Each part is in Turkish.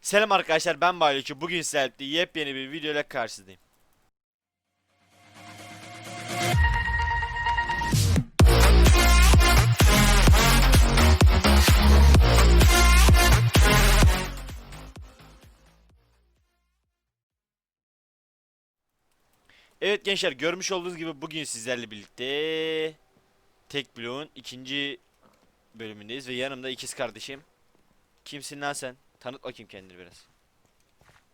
Selam arkadaşlar ben Baylıcı. Bugün sizlerle yepyeni bir video ile karşınızdayım. Evet gençler görmüş olduğunuz gibi bugün sizlerle birlikte Tek Bloğun ikinci bölümündeyiz ve yanımda ikiz kardeşim. Kimsin lan sen? Tanıt bakayım kendini biraz.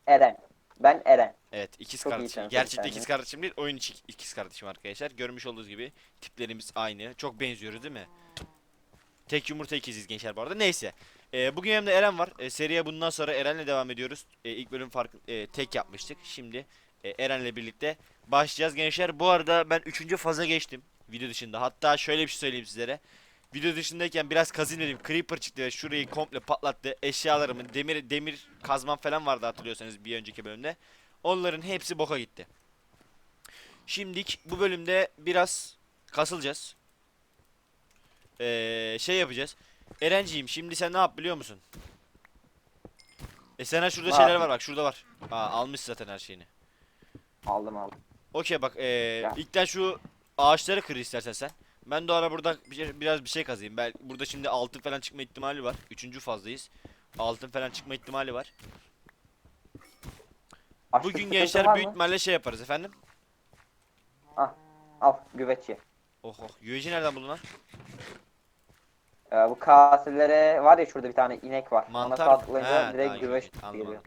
Eren. Ben Eren. Evet ikiz Çok iyi kardeşim. tanıtım Gerçekten kendini. ikiz kardeşim değil oyun içi ikiz kardeşim arkadaşlar. Görmüş olduğunuz gibi tiplerimiz aynı. Çok benziyoruz değil mi? Tek yumurta ikiziz gençler bu arada. Neyse. Ee, bugün yanımda Eren var. Ee, seriye bundan sonra Eren'le devam ediyoruz. Ee, ilk bölüm fark e, tek yapmıştık. Şimdi e, Eren'le birlikte başlayacağız gençler. Bu arada ben 3. faza geçtim. Video dışında. Hatta şöyle bir şey söyleyeyim sizlere. Video dışındayken biraz kazın dedim. Creeper çıktı ve şurayı komple patlattı. Eşyalarımın demir demir kazmam falan vardı hatırlıyorsanız bir önceki bölümde. Onların hepsi boka gitti. Şimdilik bu bölümde biraz kasılacağız. Ee, şey yapacağız. Erenciğim şimdi sen ne yap biliyor musun? E sana şurada Ne şeyler var bak şurada var. Aa, almış zaten her şeyini. Aldım aldım. Okey bak ee, ilkten şu ağaçları kır istersen sen. Ben de ara burada bir şey- biraz bir şey kazayım. Ben burada şimdi altın falan çıkma ihtimali var. Üçüncü fazdayız. Altın falan çıkma ihtimali var. Açlık Bugün gençler büyük mı? ihtimalle şey yaparız efendim. Al güveç ye. Oh oh. UAG nereden buldun lan? Ee, bu kaselere var ya şurada bir tane inek var. Mantar Ona mı? patlayınca He, direkt daha güveç. Anladım, geliyor.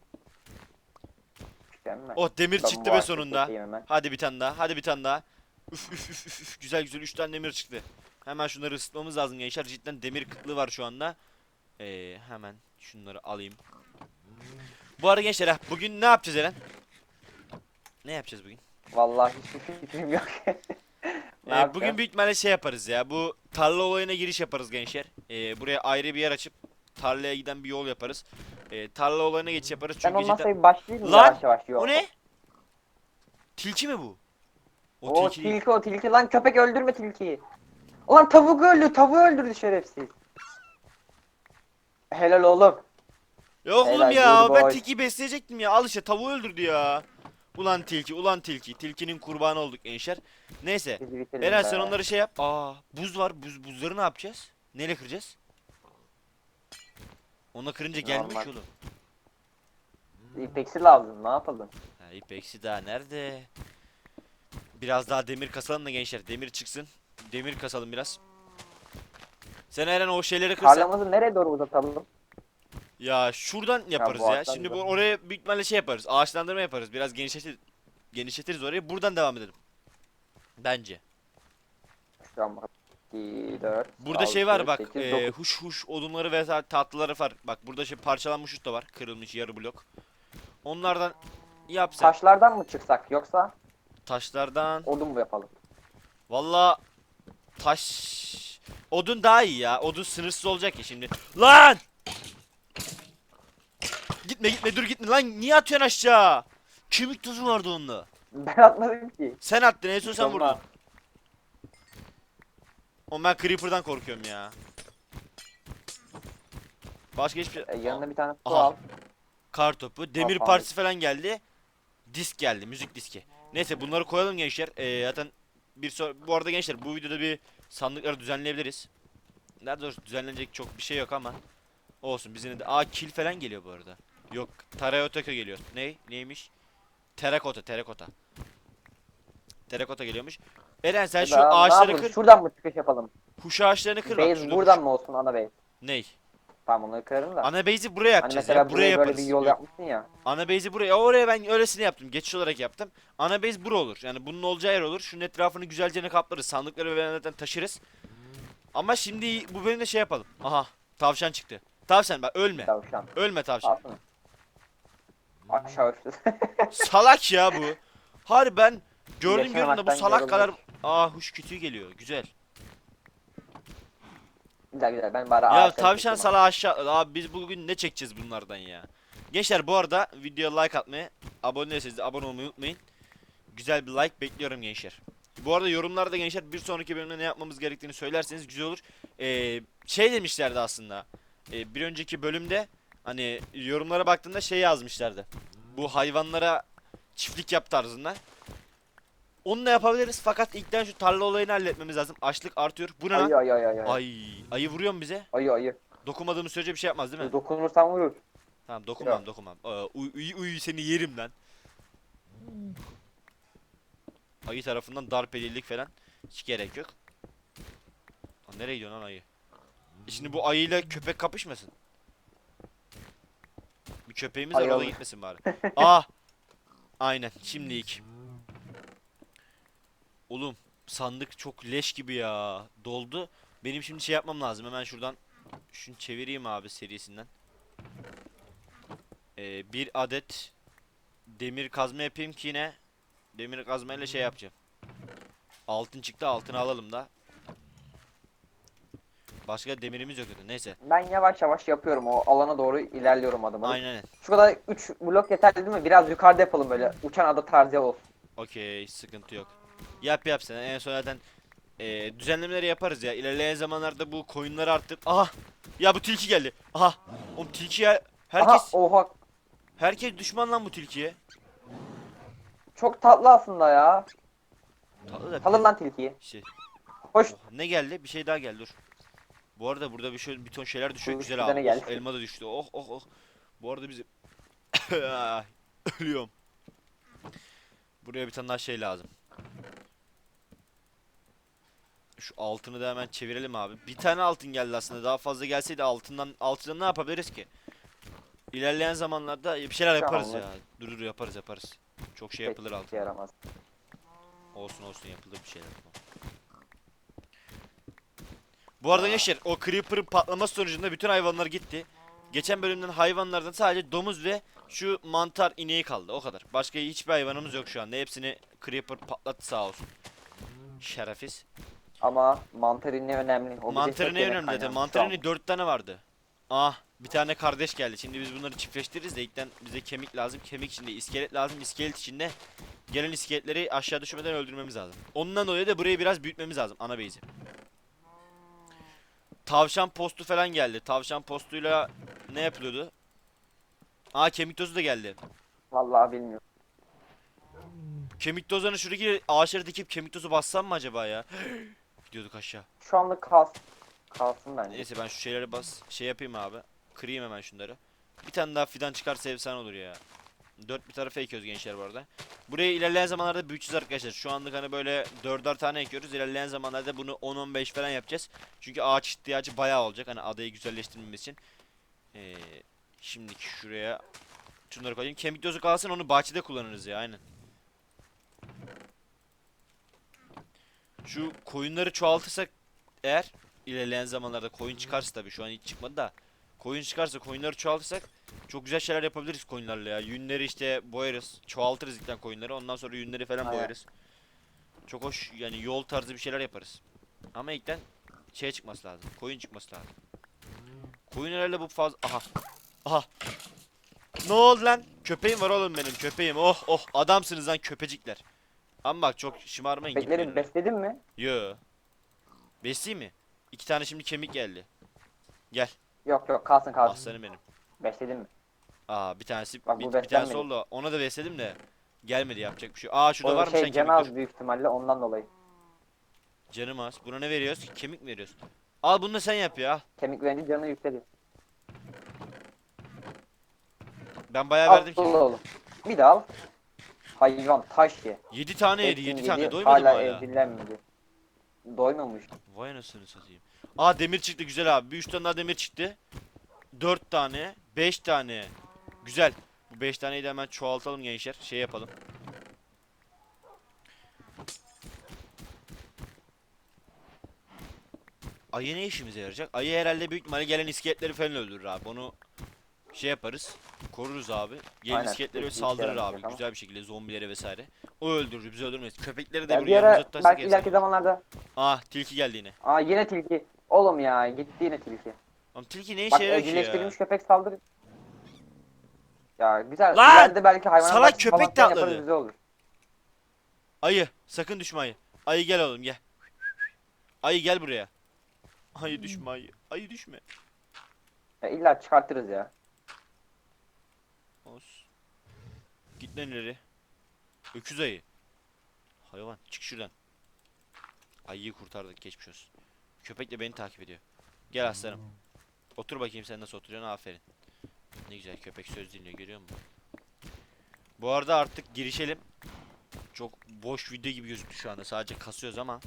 Mükemmel. Oh demir Ben çıktı be açlık sonunda. hemen. Hadi bir tane daha. Hadi bir tane daha. Üf üf üf üf, üf. Güzel güzel 3 tane demir çıktı. Hemen şunları ısıtmamız lazım gençler. Cidden demir kıtlığı var şu anda. Ee, hemen şunları alayım. Bu arada gençler bugün ne yapacağız Eren? Ne yapacağız bugün? Vallahi hiçbir fikrim yok. Ne Ee, yapacağız? bugün büyük ihtimalle şey yaparız ya. Bu tarla olayına giriş yaparız gençler. Ee, buraya ayrı bir yer açıp tarlaya giden bir yol yaparız. Ee, tarla olayına geçiş yaparız Ben çünkü olmazsa cidden... bir başlayayım mı Lan! yavaş yavaş? Yok. O ne? Tilki mi bu? O, tilki değil. tilki o tilki lan köpek öldürme tilkiyi. Ulan tavuk öldü tavuğu öldürdü şerefsiz. Helal oğlum. Yok oğlum Helal, ya good ben boy. tilki besleyecektim ya al işte tavuğu öldürdü ya. Ulan tilki ulan tilki tilkinin kurbanı olduk gençler. Neyse Eren sen onları şey yap. Aa buz var buz buzları ne yapacağız? Neyle kıracağız? Ona kırınca Normal. ki oğlum. İpeksi lazım ne yapalım? Ha, ipeksi daha nerede? Biraz daha demir kasalım da gençler demir çıksın. Demir kasalım biraz. Sen Eren o şeyleri kırsan. Tarlamızı nereye doğru uzatalım? Ya şuradan yaparız ya. ağaçtan Şimdi bu oraya büyük ihtimalle şey yaparız. Ağaçlandırma yaparız. Biraz genişletir genişletiriz orayı. Buradan devam edelim. Bence. 2, 4, Burada şey var bak. 8, e, huş huş odunları ve ta- tatlıları var. Bak burada şey parçalanmış hut da var. Kırılmış yarı blok. Onlardan yapsak. Taşlardan mı çıksak yoksa Taşlardan. odun mu yapalım? Valla taş odun daha iyi ya. Odun sınırsız olacak ya şimdi. Lan! Gitme gitme dur gitme lan niye atıyorsun aşağı? Kemik tozu vardı onda. Ben atmadım ki. Sen attın en son sen vurdun. Oğlum ben Creeper'dan korkuyorum ya. Başka hiçbir E, şey... yanına bir tane Aha. al. Kar topu, demir Aha. partisi falan geldi. Disk geldi, müzik diski. Neyse bunları koyalım gençler. Ee, zaten bir so bu arada gençler bu videoda bir sandıkları düzenleyebiliriz. Nerede doğrusu düzenlenecek çok bir şey yok ama olsun bizim de aa kill falan geliyor bu arada. Yok, Terayotaka geliyor. Ne? Neymiş? Terakota, terakota. Terakota geliyormuş. Eren sen şu ağaçları kır. Şuradan mı çıkış yapalım? Huş ağaçlarını kır bak. Base şurada buradan mı olsun ana base? Ney? Tamam onları kırarım da. Ana base'i buraya Hani yapacağız mesela ya. Buraya buraya böyle yaparız. bir yol yapmışsın ya. Ana base'i buraya. Oraya ben öylesine yaptım. Geçiş olarak yaptım. Ana base bura olur. Yani bunun olacağı yer olur. Şunun etrafını güzelce ne kaplarız. Sandıkları ve zaten taşırız. Ama şimdi bu bölümde şey yapalım. Aha. Tavşan çıktı. Tavşan bak ölme. Tavşan. Ölme tavşan. Alsana. Aşağı uçtu. salak ya bu. Harbi ben gördüm gördüm de bu salak kadar. yorulmuş. Aa huş kütüğü geliyor. Güzel. Güzel güzel ben bari Ya tavşan çekeyim sala aşağı. Abi biz bugün ne çekeceğiz bunlardan ya? Gençler bu arada videoya like atmayı, abone değilseniz de abone olmayı unutmayın. Güzel bir like bekliyorum gençler. Bu arada yorumlarda gençler bir sonraki bölümde ne yapmamız gerektiğini söylerseniz güzel olur. Ee, şey demişlerdi aslında. Ee, bir önceki bölümde Hani yorumlara baktığımda şey yazmışlardı. Bu hayvanlara çiftlik yap tarzında. Onu da yapabiliriz fakat ilkten şu tarla olayını halletmemiz lazım. Açlık artıyor. Bu ne lan? Ayı ayı ayı ayı. Ayı Ay, ayı vuruyor mu bize? ayı. ayı. Dokunmadığımız sürece bir şey yapmaz değil mi? Dokunursan vurur. Tamam dokunmam dokunmam. Ee, uy, uy, uy seni yerim lan. Ayı tarafından darp edildik falan. Hiç gerek yok. Lan nereye gidiyorsun lan ayı? E Şimdi bu ayıyla köpek kapışmasın. Bir köpeğimiz var o da gitmesin bari. Aa! Aynen şimdilik. Oğlum sandık çok leş gibi ya. Doldu. Benim şimdi şey yapmam lazım. Hemen şuradan şunu çevireyim abi serisinden. Ee, bir adet demir kazma yapayım ki yine demir kazmayla şey yapacağım. Altın çıktı altını alalım da. Başka demirimiz yok zaten. Neyse. Ben yavaş yavaş yapıyorum. O alana doğru ilerliyorum adım. Aynen. Şu kadar 3 blok yeterli değil mi? Biraz yukarıda yapalım böyle. Uçan ada tarzı olsun. Okey sıkıntı yok. Yap yap sen. En son zaten ee, düzenlemeleri yaparız ya. İlerleyen zamanlarda bu koyunları arttır. Aha! Ya bu tilki geldi. Aha! Oğlum tilki ya. Herkes Aha oha. herkes düşman lan bu tilkiye. Çok tatlı aslında ya. Tatlı da Alın lan tilkiyi. şey. Hoş. Oh, ne geldi? Bir şey daha geldi dur. Bu arada burada bir şöyle bir ton şeyler düşüyor Bu güzel abi. geldi. Elma da düştü. Oh oh oh. Bu arada bizim ölüyorum. Buraya bir tane daha şey lazım. Şu altını da hemen çevirelim abi. Bir tane altın geldi aslında. Daha fazla gelseydi altından altından ne yapabiliriz ki? İlerleyen zamanlarda bir şeyler yaparız ya. Dur dur yaparız yaparız. Çok şey yapılır altın. Yaramaz. Olsun olsun yapılır bir şeyler. Bu arada gençler o Creeper'ın patlaması sonucunda bütün hayvanlar gitti. Geçen bölümden hayvanlardan sadece domuz ve şu mantar ineği kaldı o kadar. Başka hiçbir hayvanımız yok şu anda. Hepsini Creeper patlattı sağ olsun. Şerefiz. Ama mantarın ne önemli? O yemek önemli şu an. 4 tane vardı. Ah bir tane kardeş geldi. Şimdi biz bunları çiftleştiririz de ilkten bize kemik lazım. Kemik içinde iskelet lazım. İskelet içinde gelen iskeletleri aşağı düşmeden öldürmemiz lazım. Ondan dolayı da burayı biraz büyütmemiz lazım ana base'i. Tavşan postu falan geldi. Tavşan postuyla ne yapılıyordu? Aa kemik tozu da geldi. Vallahi bilmiyorum. Kemik tozlarını şuradaki ağaçlara dikip kemik tozu bassam mı acaba ya? Gidiyorduk aşağı. Şu anlık kalsın. Kalsın bence. Neyse ben şu şeyleri bas şey yapayım abi. Kırayım hemen şunları. Bir tane daha fidan çıkarsa efsane olur ya. Dört bir tarafa ekiyoruz gençler bu arada. Buraya ilerleyen zamanlarda büyüteceğiz arkadaşlar. Şu anlık hani böyle dörder tane ekiyoruz. İlerleyen zamanlarda bunu 10-15 falan yapacağız. Çünkü ağaç ihtiyacı bayağı olacak. Hani adayı güzelleştirmemiz için. Ee, şimdiki şuraya şunları koyayım. Kemik tozu kalsın onu bahçede kullanırız ya aynen. Şu koyunları çoğaltırsak eğer ilerleyen zamanlarda koyun çıkarsa tabii şu an hiç çıkmadı da koyun çıkarsa koyunları çoğaltırsak çok güzel şeyler yapabiliriz koyunlarla ya. Yünleri işte boyarız. Çoğaltırız ilkten koyunları. Ondan sonra yünleri falan Aynen. boyarız. Çok hoş yani yol tarzı bir şeyler yaparız. Ama ilkten şey çıkması lazım. Koyun çıkması lazım. Koyun herhalde bu fazla... Aha. Aha. Ne oldu lan? Köpeğim var oğlum benim köpeğim. Oh oh adamsınız lan köpecikler. Ama bak çok şımarmayın gitmeyin. besledin mi? Yo. Besleyeyim mi? İki tane şimdi kemik geldi. Gel. Yok yok kalsın kalsın. Aslanım benim. Besledin mi? Aa bir tanesi Bak bu bir, bir tanesi beslenmedi. oldu. Ona da besledim de gelmedi yapacak bir şey. Aa şurada var mı şey sen canı kemik? az Dur. büyük ihtimalle ondan dolayı. Canım az. Buna ne veriyoruz? Kemik mi veriyoruz? Al bunu da sen yap ya. Kemik verince canı yükseliyor. Ben bayağı Al verdim ki. oğlum. Bir de al. Hayvan taş ye. 7 tane yedi, Hepsini 7 tane. yedi, Doymadım hala. evcilleşmedi. Doymamış. Vay anasını satayım. Aa demir çıktı güzel abi. Bir 3 tane daha demir çıktı. 4 tane, 5 tane. Güzel. Bu 5 taneyi de hemen çoğaltalım gençler. Şey yapalım. Ayı ne işimize yarayacak? Ayı herhalde büyük ihtimalle gelen iskeletleri falan öldürür abi. Onu şey yaparız. Koruruz abi. Gelen Aynen, iskeletleri saldırır abi. ama. Güzel bir şekilde zombilere vesaire. O öldürür bizi öldürmez. Köpekleri de Ya buraya yanımıza tutarsak belki ileriki zamanlarda. Ah tilki geldi yine. Aa yine tilki. Oğlum ya gitti yine tilki. Ama tilki ne işe yarıyor ki ya? köpek saldırı. Ya güzel. Lan! İleride belki hayvan Salak köpek de atladı. Olur. Ayı sakın düşme ayı. Ayı gel oğlum gel. Ayı gel buraya. Ayı düşme ayı. Ayı düşme. Ya illa çıkartırız ya. Oğuz. Git lan ileri. Öküz ayı. Hayvan çık şuradan. Ayıyı kurtardık geçmiş olsun. Köpek de beni takip ediyor. Gel aslanım. Otur bakayım sen nasıl oturuyorsun aferin. Ne güzel köpek söz dinliyor görüyor musun? Bu arada artık girişelim. Çok boş video gibi gözüktü şu anda sadece kasıyoruz ama.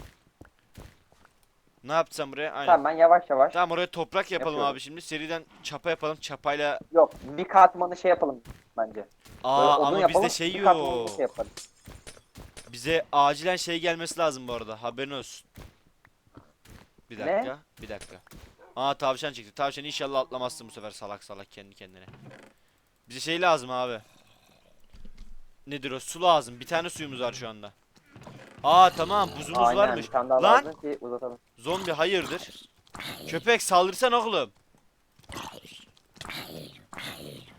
Ne yapsam buraya? Aynen. Tamam ben yavaş yavaş. Tamam oraya toprak yapalım Yapıyorum. abi şimdi. Seriden çapa yapalım. Çapayla Yok bir katmanı şey yapalım bence. Böyle Aa odun ama yapalım, bizde şey bir katmanı yok. şey yapalım. Bize acilen şey gelmesi lazım bu arada. Haberin olsun. Bir Ne? dakika. Bir dakika. Aa tavşan çıktı. Tavşan inşallah atlamazsın bu sefer salak salak kendi kendine. Bize şey lazım abi. Nedir o? Su lazım. Bir tane suyumuz var şu anda. Aa tamam buzumuz Aynen varmış. bir tane daha Lan! lazım ki uzatalım. Zombi hayırdır? Köpek saldırsan oğlum.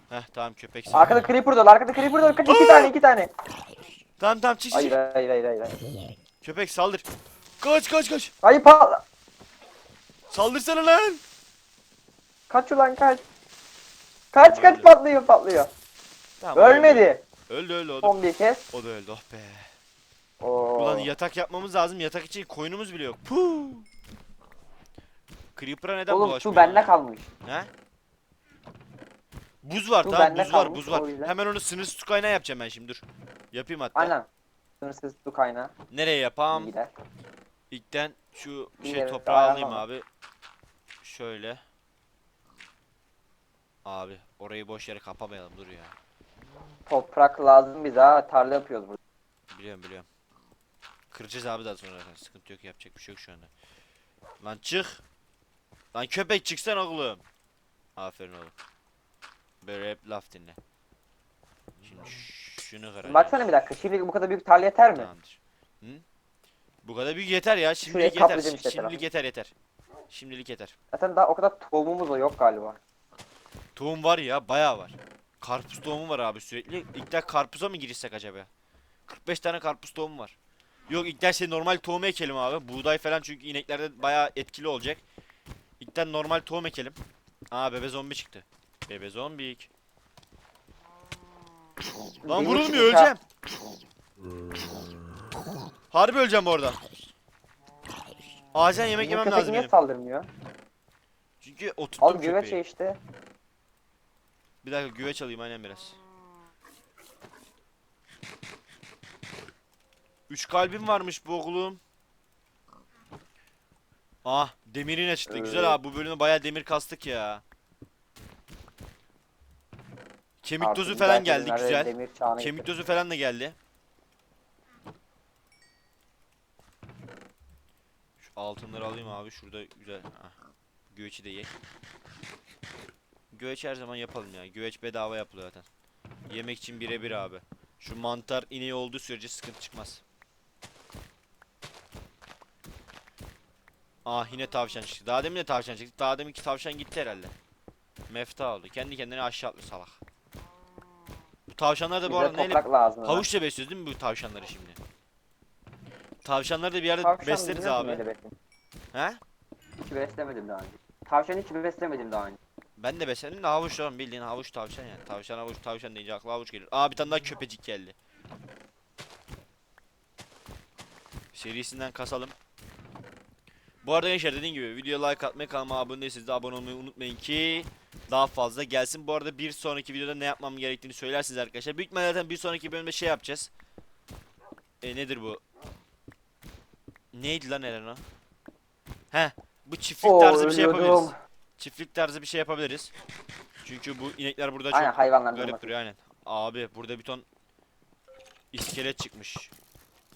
Heh tamam köpek saldırdı. Arkada creeper dolu arkada creeper dolu. Kaç iki tane iki tane. Tamam tamam çık çık. Hayır çık. hayır hayır hayır. hayır. Köpek saldır. Kaç kaç kaç. Hayır patla. Saldırsana lan. Kaç ulan kaç. Kaç kaç patlıyor patlıyor. Tamam. Ölmedi. Öldü öldü o da, Son bir kez. o da öldü oh be. Oo. Ulan yatak yapmamız lazım. Yatak için koyunumuz bile yok. Puh. Creeper'a neden Oğlum bulaşmıyor? su bende kalmış. He? Buz var Su tamam bende buz var kalmış, buz var. yüzden. Hemen onu sınırsız su kaynağı yapacağım ben şimdi dur. Yapayım hatta. Aynen. Sınırsız su kaynağı. Nereye yapam? iyi gider. İlkten şu Bir şey yere toprağı alayım ayarlama. abi. Şöyle. Abi orayı boş yere kapamayalım dur ya. Toprak lazım bize ha. Tarla yapıyoruz burada. Biliyorum biliyorum. Kıracağız abi daha sonra zaten. Sıkıntı yok yapacak bir şey yok şu anda. Lan çık. Lan köpek çıksan oğlum. Aferin oğlum. Böyle hep laf dinle. Şimdi şunu kıracağız. Baksana bir dakika. Şimdi bu kadar büyük tarla yeter mi? Tamamdır. Hı? Bu kadar büyük yeter ya. Şimdilik Şuraya yeter. kaplayacağım işte Şimdilik yeter yeter. Şimdilik yeter. Zaten daha o kadar tohumumuz da yok galiba. Tohum var ya bayağı var. Karpuz tohumu var abi sürekli. İlk de karpuza mı girişsek acaba? 45 tane karpuz tohumu var. Yok ilk şey normal tohum ekelim abi. Buğday falan çünkü ineklerde bayağı etkili olacak. İlkten normal tohum ekelim. Aa bebe zombi çıktı. Bebe zombik. Lan vurulmuyor öleceğim. Harbi öleceğim bu arada. Acilen yemek yemem lazım niye benim. saldırmıyor? Çünkü oturttum Al köpeği. ye işte. Bir dakika güveç alayım aynen biraz. Üç kalbim varmış bu oğlum. Ah demir yine çıktı. Güzel Ee. abi bu bölümde bayağı demir kastık ya. Kemik Artık tozu falan geldi güzel. Demir çağına Kemik tozu falan da geldi. Şu altınları alayım abi şurada güzel. Ah, güveçi de ye. Güveç her zaman yapalım ya. Güveç bedava yapılıyor zaten. Yemek için birebir abi. Şu mantar ineği olduğu sürece sıkıntı çıkmaz. Ah yine tavşan çıktı. Daha demin de tavşan çıktı. Daha deminki tavşan gitti herhalde. Mefta oldu. Kendi kendine aşağı atlıyor salak. Bu tavşanlar da bu arada neyle lazım. Havuçla besliyoruz değil mi bu tavşanları şimdi? Tavşanları da bir yerde Tavşan besleriz bilmiyorum abi. neyle besledim. He? Hiç beslemedim daha önce. Tavşan hiç beslemedim daha önce. Ben de besledim de havuç lan bildiğin havuç tavşan yani. Tavşan havuç tavşan deyince akla havuç gelir. Aa bir tane daha köpecik geldi. Serisinden kasalım. Bu arada gençler dediğim gibi videoya like atmayı kanalıma abone değilseniz de abone olmayı unutmayın ki daha fazla gelsin. Bu arada bir sonraki videoda ne yapmam gerektiğini söylersiniz arkadaşlar. Büyük ihtimalle zaten bir sonraki bölümde şey yapacağız. E nedir bu? Neydi lan Eren o? Heh bu çiftlik Oo, tarzı bir şey ölüyordum. yapabiliriz. Çiftlik tarzı bir şey yapabiliriz. Çünkü bu inekler burada Aynen çok hayvanlar garip durması. duruyor aynen. Abi burada bir ton iskelet çıkmış.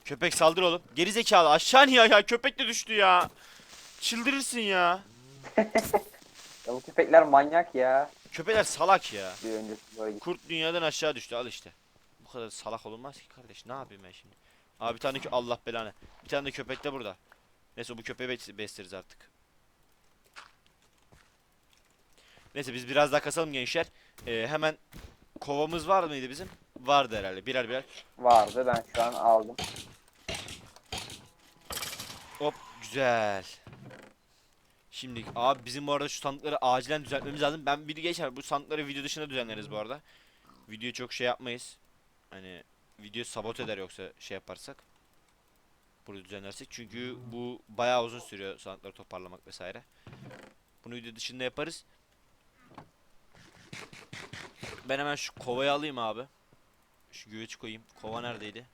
Köpek saldır oğlum. Geri zekalı aşağı niye ya köpek de düştü ya. Çıldırırsın ya. Ya bu köpekler manyak ya. Köpekler salak ya. Bir böyle gitti. Kurt dünyadan aşağı düştü al işte. Bu kadar salak olunmaz ki kardeş. Ne yapayım ben şimdi? Abi bir tane kö- Allah belanı. Bir tane de köpek de burada. Neyse bu köpeği bes- besleriz artık. Neyse biz biraz daha kasalım gençler. Ee, hemen kovamız var mıydı bizim? Vardı herhalde. Birer birer. vardı ben şu an aldım. Hop güzel. Şimdi abi bizim bu arada şu sandıkları acilen düzeltmemiz lazım. Ben bir geçer bu sandıkları video dışında düzenleriz bu arada. Video çok şey yapmayız. Hani video sabote eder yoksa şey yaparsak. Bunu düzenlersek. Çünkü bu bayağı uzun sürüyor sanatları toparlamak vesaire. Bunu video dışında yaparız. Ben hemen şu kovayı alayım abi. Şu güveçi koyayım. Kova neredeydi?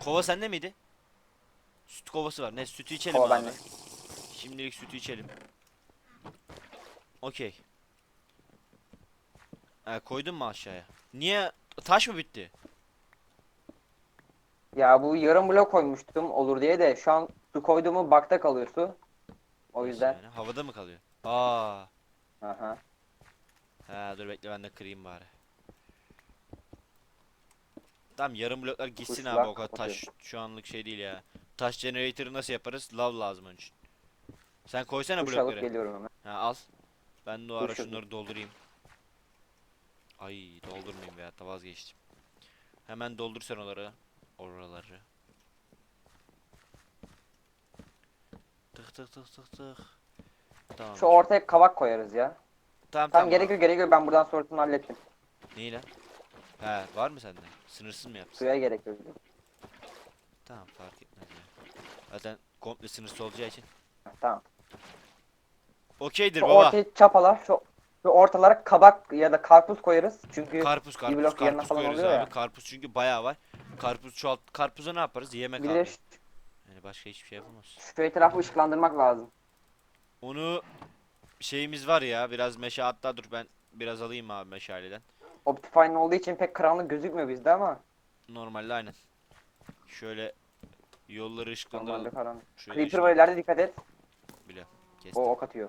Kova sende miydi? Süt kovası var. Ne sütü içelim Kova abi. bende. Şimdilik sütü içelim. Okey. Ha, koydun mu aşağıya? Niye? Taş mı bitti? Ya bu yarım blok koymuştum olur diye de şu an su koyduğumu bakta kalıyor su. O yüzden. yani? Havada mı kalıyor? Aa. Aha. Ha dur bekle ben de kırayım bari. Tamam yarım bloklar gitsin Kuşlar abi o kadar taş şu anlık şey değil ya. Taş generator'ı nasıl yaparız? Lav lazım onun için. Sen koysana Kuş blokları. geliyorum hemen. Ha al. Ben de o ara şunları doldurayım. Ay doldurmayayım ya da vazgeçtim. Hemen doldur sen oraları. Oraları. Tık tık tık tık tık. Tamam. Şu ortaya kavak koyarız ya. Tamam Tamam tamam. gerek yok gerek yok ben buradan sonrasını hallettim. Neyle? He var mı sende? Sınırsız mı yapsın? Suya gerek yok. Tamam fark etmez ya. Zaten komple sınırsız olacağı için. Tamam. Okeydir Şu baba. ortaya çapala şu, şu ortalara kabak ya da karpuz koyarız. Çünkü Karpuz karpuz blok yerine karpuz falan oluyor abi. ya. Karpuz çünkü bayağı var. Karpuz çoğalt. Karpuza ne yaparız? Yemek bir abi. şu- Yani başka hiçbir şey yapamaz. şu etrafı ışıklandırmak lazım. Onu şeyimiz var ya biraz meşe hatta dur ben biraz alayım abi meşaleden. Optifine olduğu için pek karanlık gözükmüyor bizde ama Normalde aynen. Şöyle yolları normalde ışıklandıralım. karanlık. Creeper ışık- var ileride dikkat et. Kestim. O ok atıyor.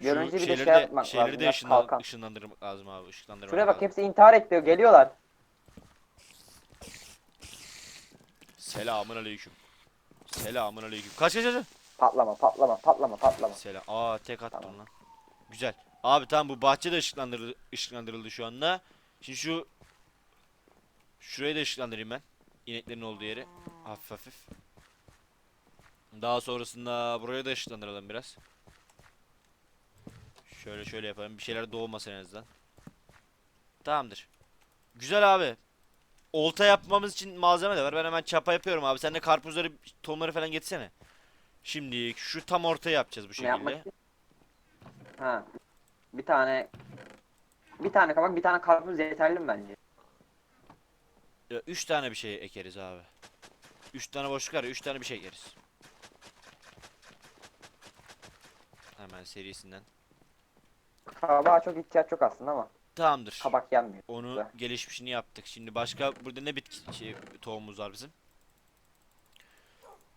Bir önce bir de şeyleri şey de, yapmak şeyleri lazım de ya, ışınlan- kalkan. ışınlandırmak lazım abi. Işıklandırmak Şuraya bak lazım. hepsi intihar ediyor geliyorlar. Selamun aleyküm. Selamun aleyküm. Kaç kaç kaç. Patlama patlama patlama patlama. Selam. Aa tek attım Tamam. lan. Güzel. Abi tamam bu bahçe de ışıklandırıldı, ışıklandırıldı şu anda. Şimdi şu şurayı da ışıklandırayım ben. İneklerin olduğu yeri. Hafif hafif. Daha sonrasında buraya da ışıklandıralım biraz. Şöyle şöyle yapalım. Bir şeyler doğmasın en azından. Tamamdır. Güzel abi. Olta yapmamız için malzeme de var. Ben hemen çapa yapıyorum abi. Sen de karpuzları, tohumları falan getirsene. Şimdi şu tam ortaya yapacağız bu şekilde. Ha. Bir tane bir tane kabak bir tane karpuz yeterli mi bence? Ya, üç tane bir şey ekeriz abi. Üç tane boşluk var ya, üç tane bir şey ekeriz. Hemen serisinden. Kabağa çok ihtiyaç yok aslında ama Tamamdır. kabak yenmiyor. Onu Güzel. gelişmişini yaptık. Şimdi başka burada ne bitki şey, tohumumuz var bizim?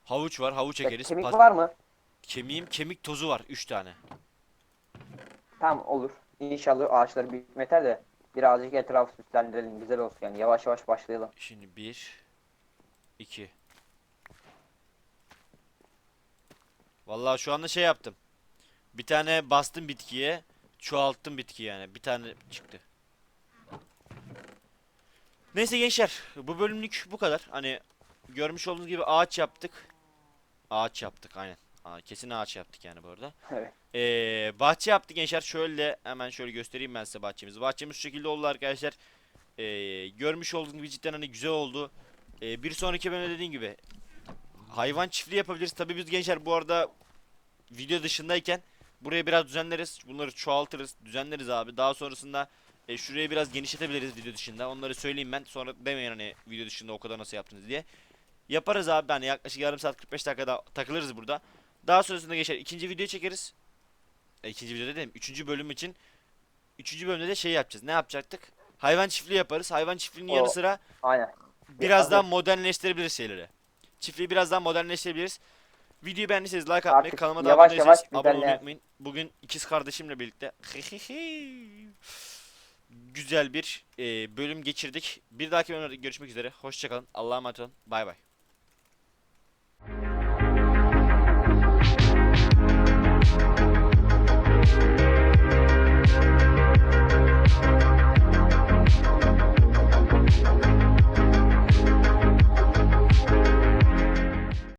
Havuç var. Havuç Ya, ekeriz. kemik Pat- var mı? Kemiğim kemik tozu var. Üç tane. Tamam olur. İnşallah ağaçları büyütmeter de birazcık etrafı süslendirelim. Güzel olsun yani. Yavaş yavaş başlayalım. Şimdi bir, iki. Vallahi şu anda şey yaptım. Bir tane bastım bitkiye, çoğalttım bitki yani. Bir tane çıktı. Neyse gençler, bu bölümlük bu kadar. Hani görmüş olduğunuz gibi ağaç yaptık. Ağaç yaptık aynen. Aa, kesin ağaç yaptık yani bu arada. Evet. Ee, bahçe yaptık gençler. Şöyle hemen şöyle göstereyim ben size bahçemizi. Bahçemiz şu şekilde oldu arkadaşlar. Ee, görmüş olduğunuz gibi cidden hani güzel oldu. Ee, bir sonraki bölümde dediğim gibi hayvan çiftliği yapabiliriz. Tabii biz gençler bu arada video dışındayken buraya biraz düzenleriz. Bunları çoğaltırız, düzenleriz abi. Daha sonrasında e, şurayı biraz genişletebiliriz video dışında. Onları söyleyeyim ben. Sonra demeyin hani video dışında o kadar nasıl yaptınız diye. Yaparız abi. Yani yaklaşık yarım saat 45 dakikada takılırız burada. Daha sonrasında geçer ikinci video çekeriz. E, ikinci video dedim. Üçüncü bölüm için. Üçüncü bölümde de şey yapacağız. Ne yapacaktık? Hayvan çiftliği yaparız. Hayvan çiftliğinin O- yanı sıra Aynen. biraz daha modernleştirebiliriz şeyleri. Çiftliği biraz daha modernleştirebiliriz. Videoyu beğendiyseniz like atmayı, Artık kanalıma da yavaş abone yavaş değilseniz abone olmayı unutmayın. Bugün ikiz kardeşimle birlikte güzel bir e, bölüm geçirdik. Bir dahaki bölümde görüşmek üzere. Hoşçakalın. Allah'a emanet olun. Bay bay.